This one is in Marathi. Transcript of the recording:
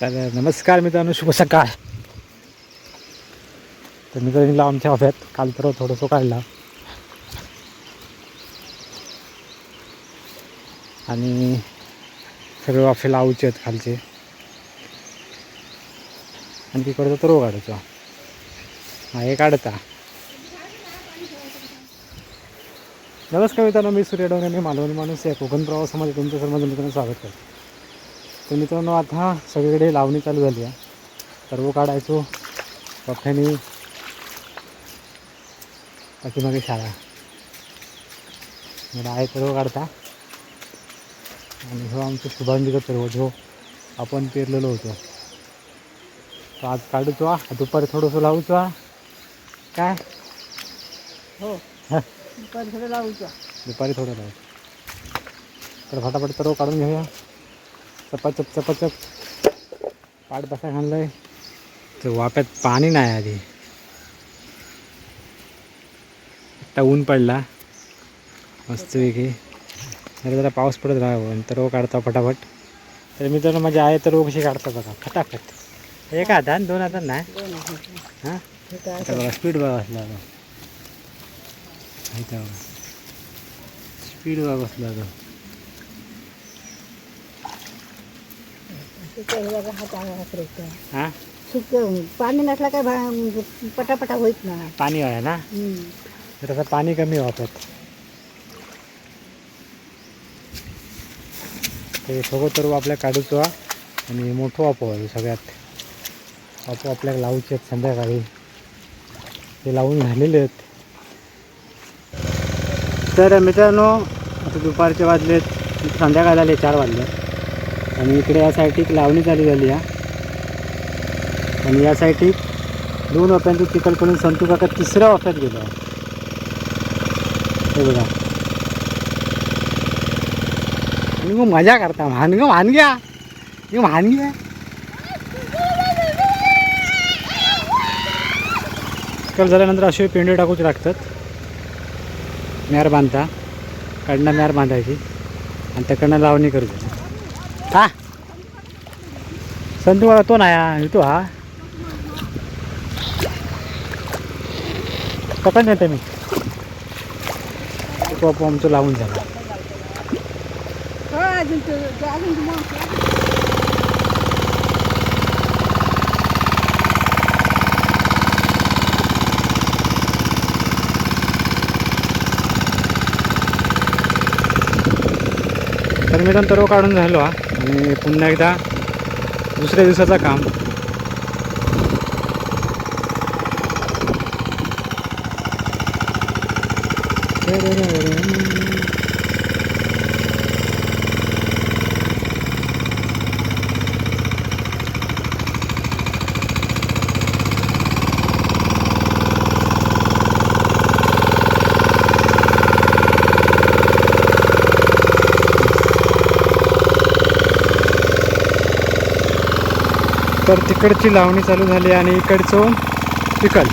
तर नमस्कार मित्रांनो शुभ सकाळ. तर मित्रांनी आमच्या हव्यात काल तर थोडंसं काढला. आणि सगळे वाफे लावूचे आहेत खालचे. आणि तिकडचा तो काढायचो हा हे काढता नमस्कार मित्रांनो मी सूर्य डोंगरे मालवणी माणूस या कोकण प्रवासामध्ये तुमचं सर्व मित्रांनो स्वागत करतो. तर मित्रांनो आता सगळीकडे लावणी चालू झाली आहे. सर्व काढायचो पफ्याने पाठीमागे शाळा. मग आहे सर्व काढता. आणि हो आमचं शुभांगी सर्व जो आपण पेरलेलो होतो. तो आज काढूचो. दुपारी थोडंसं लावूचो. काय? हो. हा. थोडं लावूचं. दुपारी थोडं लावू. तर फटाफट सर्व काढून घेऊया. चपाचप चपाचप. पाठ बसा आहे तर वाप्यात पाणी नाही आधी. आता ऊन पडला. मस्तपैकी जरा जरा पाऊस पडत राहावं नंतर रोग काढता फटाफट. तर मी तर माझी आहे तर रोग कशी काढता बघा. फटाफट. एक हातात दोन हातात नाही? हां? बघा स्पीड बघा बसला तो. स्पीड बघा. बसला तो. हे? सुकं पाणी नसलं काय भा- पटापटा होईत ना. पाणी आहे ना? हम्म. आता पाणी कमी वापरत. ते सगळं तर आपल्या काढूचो हा. आणि मोठं वापरायचं सगळ्यात. वापो आपल्याला लावूचे आहेत संध्याकाळी. ते लावून झालेले आहेत. तर मित्रांनो आता दुपारचे वाजलेत. संध्याकाळ झाले चार वाजले. आणि इकडे या साईडची लावणी चालू झाली आहे आणि या साईडची दोन वाफ्यांची चिखल करून संतू काका तिसऱ्या वाफ्यात गेलो. हे बघा. आणि मग मजा करता भानगं ग भान घ्या हे भानग्या. चिखल झाल्यानंतर असे पेंडे टाकूच लागतात. म्यार बांधता कडनं म्यार बांधायची. आणि त्याकडनं लावणी करतो हा? संतू तो नाही येतो हा. पकड नेते मी. आमचं लावून झाला तर मी नंतर काढून झालो हा. आणि पुन्हा एकदा दुसऱ्या दिवसाचं काम. तर तिकडची लावणी चालू झाली आणि इकडचं पिकल.